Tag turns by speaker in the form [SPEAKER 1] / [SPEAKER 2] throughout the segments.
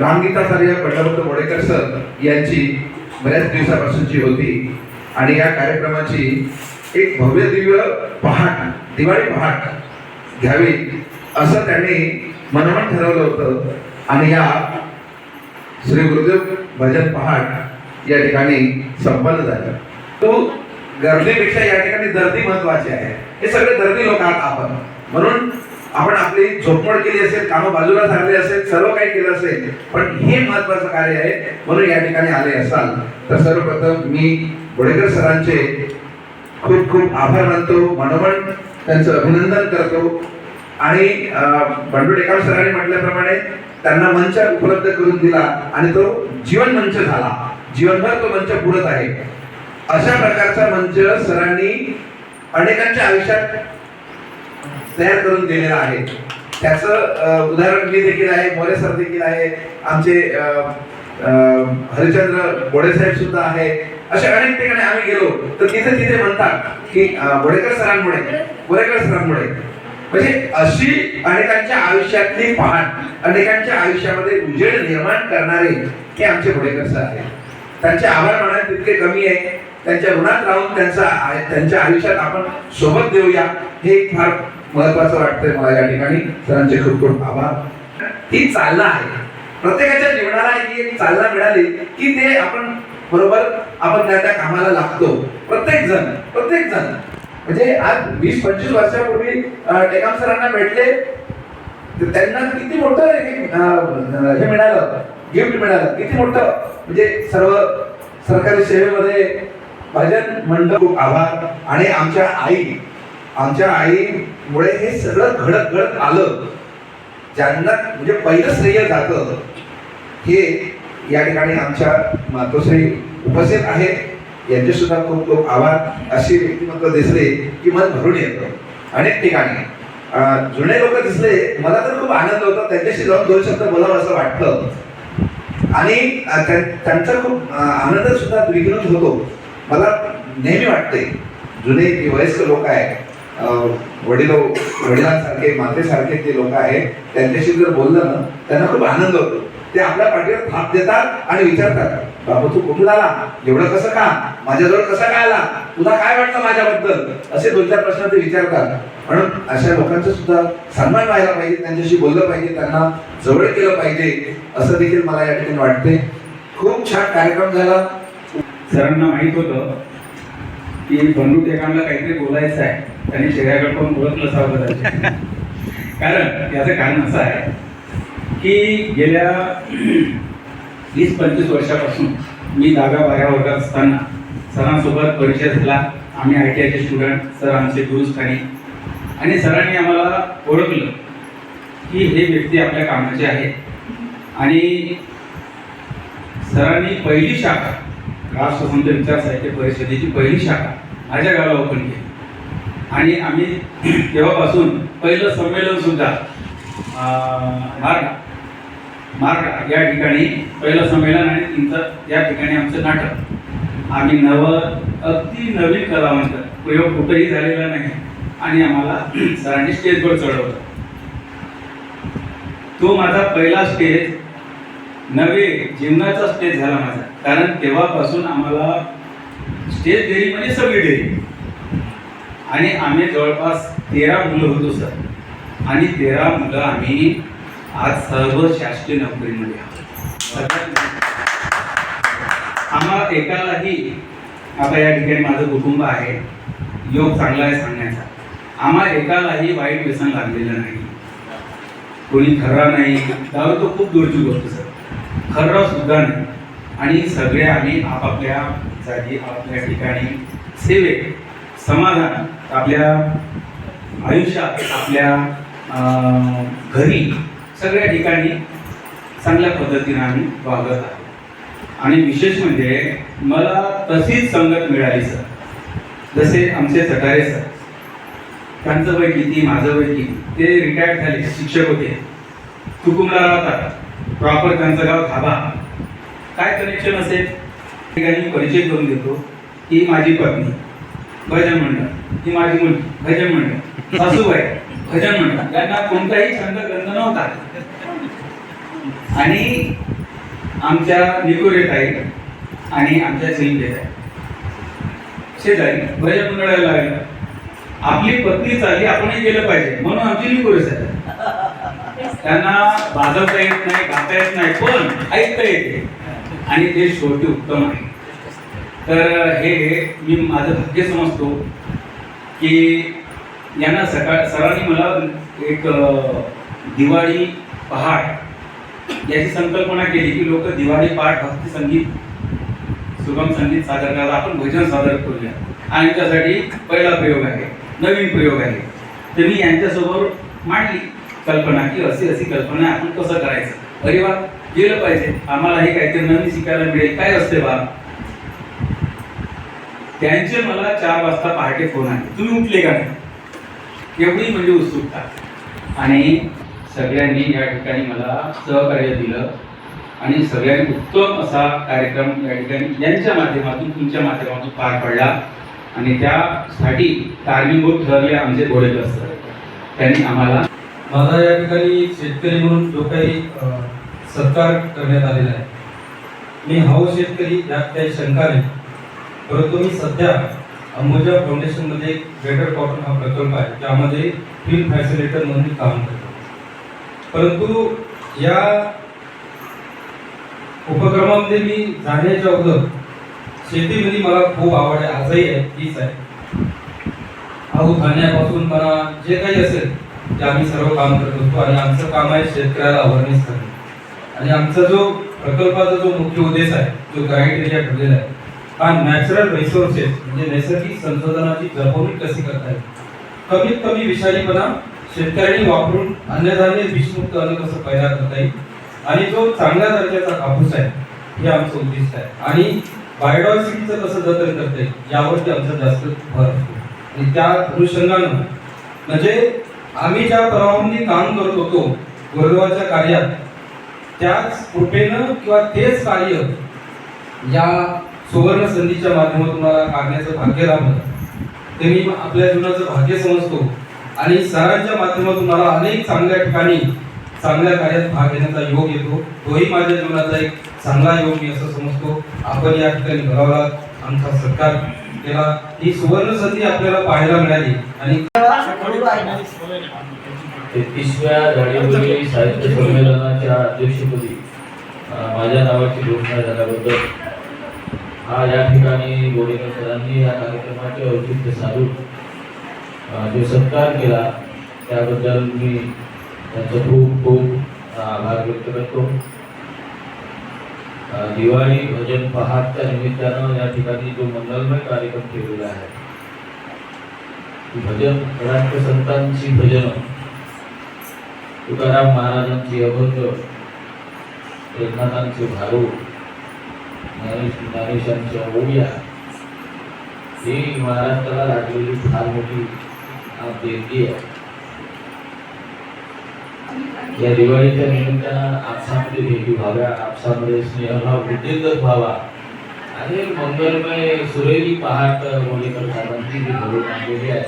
[SPEAKER 1] रामगीताचार्य Pandharpur Modekar sir यांची बऱ्याच दिवसापासूनची होती आणि या कार्यक्रमाची एक भव्य दिव्य पहाट दिवाळी पहाट घ्यावी असं त्यांनी मनोमन ठरवलं होतं. आणि या श्री गुरुदेव भजन पहाट या ठिकाणी संपन्न झालं. तो गर्दीपेक्षा या ठिकाणी दर्दी महत्वाची आहे. हे सगळे दर्दी लोक आहात आपण. म्हणून आपण आपली झोपमोड केली असेल कामं बाजूला झाले असेल सर्व काही केलं असेल पण हे महत्वाचं कार्य आहे म्हणून या ठिकाणी आले असाल. तर सर्वप्रथम मी बोडेकर सरांचे खूप खूप आभार मानतो मनोमन त्यांचं अभिनंदन करतो. आणि बंडू सरांनी म्हटल्याप्रमाणे त्यांना मंच उपलब्ध करून दिला आणि तो जीवन मंच झाला. जीवनभर तो मंच पुरत आहे. अशा प्रकारचा मंच सरांनी अनेकांच्या आयुष्यात तयार करून दिलेला आहे. त्याचं उदाहरण मी देखील आहे मोरे सर देखील आहे आमचे हरिचंद्र बोडे साहेब सुद्धा आहे. अशा अनेक ठिकाणी आम्ही गेलो तर तिथे तिथे म्हणतात की बोडेकर सरांमुळे बोडेकर सरांमुळे. म्हणजे अशी अनेकांच्या आयुष्यातली पहाट अनेकांच्या आयुष्यामध्ये उजेड निर्माण करणारे हे आमचे बोडेकर सर आहेत. त्यांचे आभार मानायला तितके कमी आहे. त्यांच्या ऋणात राहून त्यांचा त्यांच्या आयुष्यात आपण सोबत देऊया. हे एक फार महत्वाचं वाटतंय मला या ठिकाणी. सरांचे खूप खूप आभार. ही चालना आहे. प्रत्येकाच्या जीवनाला ही एक चालना मिळाली की ते आपण बरोबर आपण त्या त्या कामाला लागतो. प्रत्येक जण प्रत्येक जण म्हणजे आज वीस पंचवीस वर्षापूर्वी टेकाम सरांना भेटले त्यांना किती मोठं हे हे मिळालं गिफ्ट मिळालं. किती मोठं म्हणजे सर्व सरकारी सेवेमध्ये भजन मंडळ खूप आभार. आणि आमच्या आई आमच्या आईमुळे हे सगळं घडत घडत आलं. ज्यांना म्हणजे पहिलं श्रेय जातं हे या ठिकाणी आमच्या मातोश्री उपस्थित आहेत. यांचे सुद्धा खूप खूप आभार. अशी व्यक्तिमत्व दिसले की मन भरून येतं. अनेक ठिकाणी. जुने लोक दिसले मला तर खूप आनंद होता. त्यांच्याशी जाऊन दोन शब्द बोलावं असं वाटतं. आणि त्यांचा खूप आनंद सुद्धा द्विगुणित होतो. मला नेहमी वाटते जुने वयस्क लोक आहेत वडिलो वडिलांसारखे मातेसारखे जे लोक आहेत त्यांच्याशी जर बोललं ना त्यांना खूप आनंद होतो. ते आपल्या पाठीवर थाप देतात आणि विचारतात बाबा तू कुठून आला? एवढं कसं का? माझ्याजवळ कसा काय आला? तुला काय वाटतं माझ्याबद्दल? असे दोन चार प्रश्न ते विचारतात. म्हणून अशा लोकांचा सुद्धा सन्मान व्हायला पाहिजे त्यांच्याशी बोललं पाहिजे त्यांना जवळ केलं पाहिजे असं देखील मला या ठिकाणी वाटते. खूप छान कार्यक्रम झाला.
[SPEAKER 2] सरांना माहीत होतं की बंधू टेकांना काहीतरी बोलायचं आहे. त्यांनी शेऱ्याकडे पण बोलत नसावं कदाचित. कारण याचं कारण असं आहे की गेल्या वीस पंचवीस वर्षापासून मी दहाव्या बारा वर्गात असताना सरांसोबत परिचय झाला. आम्ही आय टी आयचे स्टुडंट सर आमचे गुरुस्थानी आणि सरांनी आम्हाला ओळखलं की हे व्यक्ती आपल्या कामाचे आहे आणि सरांनी पहिली शाखा राष्ट्रसंत विचार साहित्य परिषदेची पहिली शाखा माझ्या गावाला ओपन केली. आणि आम्ही तेव्हापासून पहिलं संमेलन सुद्धा मार्ग मार्ग या ठिकाणी पहिलं संमेलन आणि तिथं या ठिकाणी आमचं नाटक. आम्ही नव अगदी नवीन कलावंत प्रयोग हो कुठेही झालेला नाही. आणि आम्हाला सरांनी स्टेजवर चढवलं. तो माझा पहिला स्टेज नवे जीवनाचा स्टेज झाला माझा. कारण तेव्हापासून आम्हाला स्टेज देरी म्हणजे सगळी डेरी आणि आम्ही जवळपास तेरा मुलं होतो सर. आणि तेरा मुलं आम्ही आज सर्व शासकीय नोकरीमध्ये आहोत. आम्हा एकालाही आता या ठिकाणी माझं कुटुंब आहे योग चांगला आहे सांगण्याचा आम्हा एकालाही वाईट व्यसन लागलेलं नाही. कोणी खर्रा नाही. दारू तो खूप दूरची गोष्ट सर. खर्रा सुद्धा नाही. आणि सगळे आम्ही आपापल्या जागी आपल्या ठिकाणी सेवेत समाधान आपल्या आयुष्यात आपल्या घरी सगळ्या ठिकाणी चांगल्या पद्धतीने आम्ही वागत आहोत. आणि विशेष म्हणजे मला तशीच संगत मिळाली सर. जसे आमचे सटारे सर. त्यांचं वय किती माझं वय किती? ते रिटायर्ड झाले शिक्षक होते. चुकुमला राहतात. प्रॉपर त्यांचं गाव थाबा काय कनेक्शन असेल? ठिकाणी परिचय करून देतो ही माझी पत्नी. भजन मंडळ. ही माझी मुलगी भजन मंडळ. सासूबाई भजन म्हणतात यांना कोणताही छंद ग्रंथ नव्हता. आणि आमच्या निकोरेताई आणि आमच्या शिल्पेताई शेजारी भजन मंडळाला लागलं. आपली पत्नी चालली आपणही गेलं पाहिजे. म्हणून आमची निकोरेस आहे त्यांना वाजवता येत नाही गाता येत नाही पण ऐकता येते. आणि ते शेवटी उत्तम आहे. तर हे मी माझं भाग्य समजतो. की यांना सकाळ सरांनी मला एक दिवाळी पहाट याची संकल्पना केली की लोक दिवाळी पहाट भक्ती संगीत सुगम संगीत सादर करायला आपण भजन सादर करूया. आणि त्यासाठी पहिला प्रयोग आहे नवीन प्रयोग आहे. तर मी यांच्यासमोर मांडली कल्पना की अशी अशी कल्पना आपण कसं करायचं? अरे वा गेलं पाहिजे. आम्हालाही काहीतरी नवीन शिकायला मिळेल. काय असते बा? त्यांचे मला चार वाजता पहाटे फोन आले. तुम्ही उठले का नाही? एवढी म्हणजे उत्सुकता. आणि सगळ्यांनी या ठिकाणी मला सहकार्य दिलं. आणि सगळ्यांनी उत्तम असा कार्यक्रम या ठिकाणी यांच्या माध्यमातून तुमच्या माध्यमातून पार पडला. आणि त्यासाठी कारणीभूत ठरले आमचे गोडेकर सर त्यांनी आम्हाला
[SPEAKER 3] माझा या ठिकाणी एक शेतकरी म्हणून जो काही सत्कार करण्यात आलेला आहे. मी हाऊ शेतकरी यात काही शंका नाही. परंतु मी सध्या अंबुजा फाउंडेशनमध्ये एक ग्रेटर कॉटन हा प्रकल्प आहे. त्यामध्ये फील्ड फॅसिलिटर म्हणून काम करतो. परंतु या उपक्रमामध्ये मी जाण्याच्या अगोदर शेतीमध्ये मला खूप आवड आहे. आजही आहे. तीच आहे. भाऊ खाण्यापासून मला जे काही असेल ते आम्ही सर्व काम करत असतो आणि आमचं काम आहे शेतकऱ्याला अवेअरनेस करणे. आणि आमचा जो प्रकल्पाचा जो मुख्य उद्देश आहे जो क्रायटेरिया ठरलेला आहे हा नॅचरल रिसोर्सेस म्हणजे नैसर्गिक संसाधनाची जपवणूक कशी करता येईल? कमीत कमी विषारीपणा शेतकऱ्यांनी वापरून अन्नधान्य विषमुक्त अन्न कसं पैदा करता येईल? आणि जो चांगल्या दर्जाचा कापूस आहे हे आमचं उद्दिष्ट आहे. आणि बायोडॉसिटीचं कसं जतन करता येईल यावरती आमचा जास्त भर असतो. आणि त्या अनुषंगानं म्हणजे आम्ही ज्या प्रवाहाने काम करत होतो गुरुदेवाच्या कार्यात त्याच कृपेनं किंवा तेच कार्य या सुवर्ण संधीच्या माध्यमातून मला काढण्याचं भाग्य लाभलं. ते मी आपल्या जीवनाचं भाग्य समजतो. आणि सरांच्या माध्यमातून मला अनेक चांगल्या ठिकाणी चांगल्या कार्यात भाग घेण्याचा योग येतो. तोही माझ्या जीवनाचा एक चांगला योग मी असं समजतो. आपण या ठिकाणी भरावला आमचा सत्कार केला. ही सुवर्ण संधी आपल्याला पाहायला मिळाली. आणि
[SPEAKER 4] तेहतीसव्या साहित्य संमेलनाच्या अध्यक्षपदी माझ्या नावाची घोषणा झाल्याबद्दल हा या ठिकाणी गोडेकर सरांनी या कार्यक्रमाचे औचित्य साधून जो सत्कार केला त्याबद्दल मी त्यांचं खूप खूप आभार व्यक्त करतो. दिवाळी भजन पहाटच्या निमित्तानं या ठिकाणी जो मंगलमय कार्यक्रम ठेवलेला आहे भजन भजन राष्ट्रसंतांची भजन तुकाराम महाराजांची अभंग एकनाथांचे भारू ज्ञानेश ज्ञानेशांच्या ओव्या ही महाराष्ट्राला लागलेली फार मोठी देणगी आहे. या दिवाळीच्या निमित्तानं आपसामध्ये भेटी व्हाव्या आपसामध्ये स्नेहभाव वृद्धिंगत व्हावा. आणि मंगलमय सुरेली पहाट मोलेकर साहेबांची जी घडून आणलेली आहे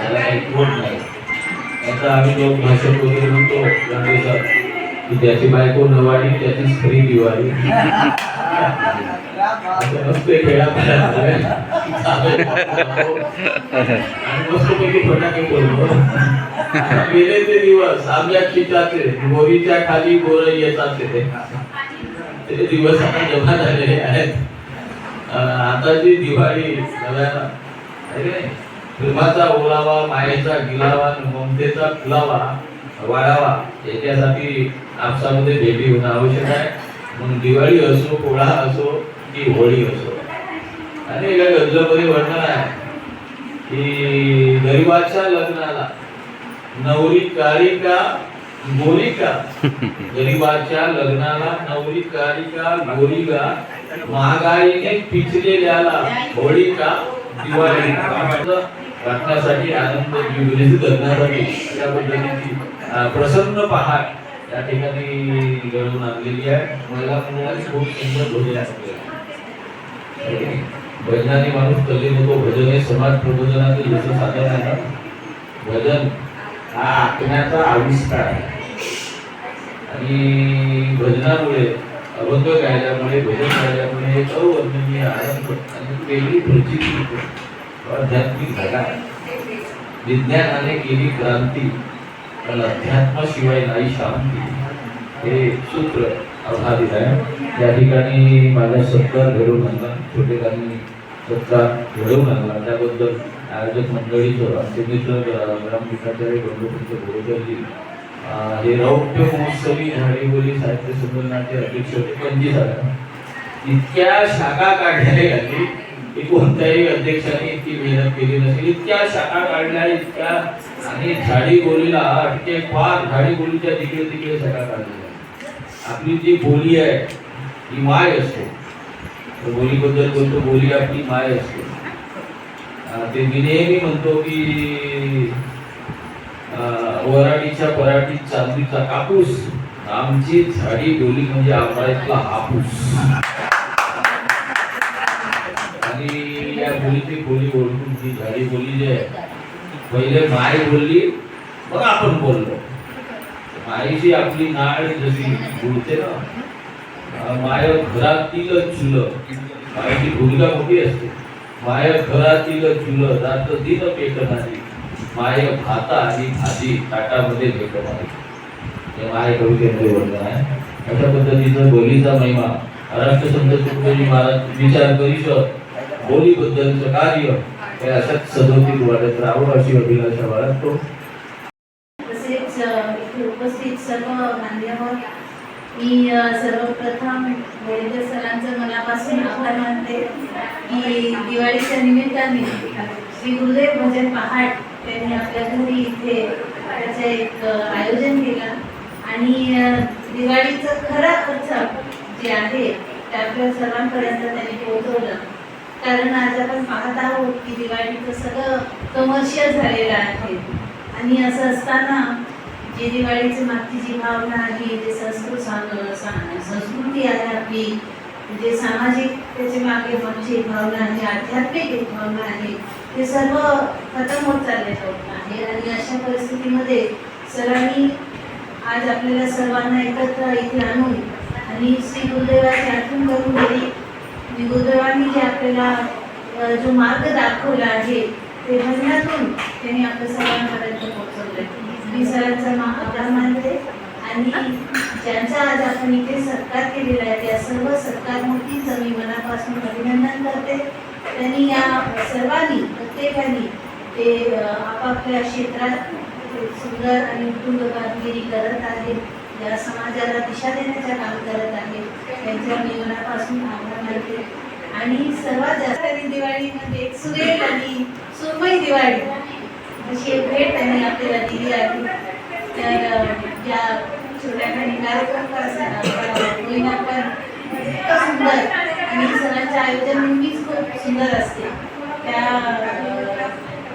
[SPEAKER 4] त्याला काही तोड नाही. आता आम्ही लोक भाषण वगैरे म्हणतो गणेशात की त्याची बायको नवाडी त्याची स्त्री दिवाळी. असं गेले ते दिवस आमच्या चिताचे गोरीच्या खाली गोर येतात ते. दिवस आता जमा झालेले आहेत. आताची दिवाळी प्रेमाचा ओलावा मायेचा गिलावा ममतेचा फुलावा वाढावा याच्यासाठी आपसामध्ये भेटी होणं आवश्यक आहे. मग दिवाळी असो पोळा असो की होळी असो. आणि एका गजलामध्ये वर्णन आहे की गरिबाच्या लग्नाला नवरी काळी का गोरी का गरिबाच्या लग्नाला नवरी काळी का गोरी का महागाईने पिचलेल्याला होळी का दिवाळी. का वाटण्यासाठी आनंद विविध करण्यासाठी अशा पद्धतीची प्रसन्न पहाट त्या ठिकाणी घडवून आणलेली आहे. मला मुलांनी खूप सुंदर भजन असते. भजनाने माणूस कल्ली होतो भजन हे समाज प्रबोधनाचे जसं साधन आहे भजन हा आत्म्याचा आविष्कार आहे. आणि भजनामुळे अभंग गायल्यामुळे भजन गायल्यामुळे एक अवर्णनीय आनंद आणि एक वेगळी प्रचिती आध्यात्मिक झाला विज्ञानाने केली क्रांती. अध्यात्माशिवाय नाही शांती. हे सूत्र आधारित आहे. या ठिकाणी माझा सत्कार घडवून आणला. छोटेकांनी सत्कार घडवून आणला. त्याबद्दल आयोजक मंडळीचं आमचे मित्र ग्राम विकाचार्य बंधुपंत हे रौप्य महोत्सवी झाडेबोली साहित्य संमेलनाचे अध्यक्ष होते. पणजी इतक्या शाखा काढल्या यांनी की कोणत्याही अध्यक्षाने इतकी मेहनत केली नसेल. इतक्या शाखा काढल्या इतक्या आणि झाडी बोलीला अटके फार झाडी बोलीच्या तिकडे तिकडे शाखा काढलेल्या आपली जी बोली आहे ती माय असते. तर बोलीबद्दल बोलतो बोली आपली माय असते? ते मी नेहमी म्हणतो की वराडीच्या पराठीत चांदीचा कापूस आमची झाडी बोली म्हणजे आंबाळ्यातला हापूस. आणि या बोलीची बोली ओळखून ती झाडी बोली जे. पहिले माय बोलली मग आपण बोललो. मायची आपली नाळ जशी जुळते ना माय घरातील चुल मायेची भूमिका मोठी असते. माय घरातील चुल जात दिन पेटणारी माय भाता आणि भाजी ताटामध्ये भेटणारी. हे माय कवितेमध्ये वर्णन आहे अशा पद्धतीचं बोलीचा महिमा? राष्ट्रसंत तुकडोजी महाराज विचार परिषद बोलीबद्दलचं कार्य हे अशाच सदोदित वाढत राहावं अशी अभिलाषा बाळगतो.
[SPEAKER 5] तसेच इथे उपस्थित सर्व मान्यवर मी सर्वप्रथम गोविंद सरांचं मनापासून आभार मानते की दिवाळीच्या निमित्ताने श्री गुरुदेव भजन पहाट त्यांनी आपल्या घरी इथे त्याचं एक आयोजन केलं. आणि दिवाळीचं खरा अर्थ जे आहे ते आपल्या सर्वांपर्यंत त्यांनी पोहोचवलं. कारण आज आपण पाहत आहोत की दिवाळीचं सगळं कमर्शियल झालेलं आहे. आणि असं असताना जे दिवाळीची मागची जी भावना आहे जे संस्कृत संस्कृती आहे आपली जे सामाजिक त्याच्यामागे मागची भावना आहे आध्यात्मिक एक भावना आहे ते सर्व खतम होत चालले आहे. आणि अशा परिस्थितीमध्ये सरांनी आज आपल्याला सर्वांना एकत्र इथे आणून आणि श्री गुरुदेवाची आठवण करून दिली. आणि गुरुदेवांनी जे आपल्याला जो मार्ग दाखवला आहे ते भजनातून त्यांनी आपल्या सर्वांपर्यंत पोहोचवलं मी सरांचा मा- आभार मानते आणि ज्यांचा आज आपण इथे सत्कार केलेला आहे त्या सर्व सत्कारमूर्तींचं मी मनापासून अभिनंदन करते. त्यांनी या सर्वांनी प्रत्येकाने ते आपापल्या क्षेत्रात सुंदर आणि उत्तुंग कामगिरी करत आहेत. या समाजाला दिशा देण्याचं काम करत आहेत त्यांच्या जीवनापासून आभार मानते. आणि सर्वात जास्त दिवाळीमध्ये म्हणजे सुरेल सुरेख आणि सुरमई दिवाळी. अशी एक भेट त्यांनी आपल्याला दिली आहे. तर ज्या या छोट्या काही कार्यक्रम होईना पण इतकं सुंदर आणि सणांचं आयोजन नेहमीच खूप सुंदर असते. त्या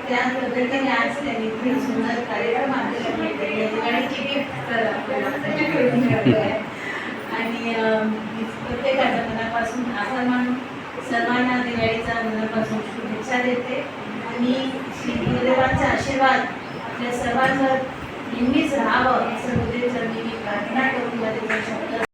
[SPEAKER 5] अ, त्या आज त्यांनी खूप सुंदर कार्यक्रम आपल्याला भेट दिली गिफ्ट आपल्याला करून ठेवलं आहे. आणि अ, प्रत्येकाच्या मनापासून आभार मानून सर्वांना दिवाळीचा मनापासून शुभेच्छा देते. आणि श्री गुरुदेवांचा आशीर्वाद आपल्या सर्वांवर नेहमीच राहावं असं गुरुदेवचं मी प्रार्थना करून माझे शब्द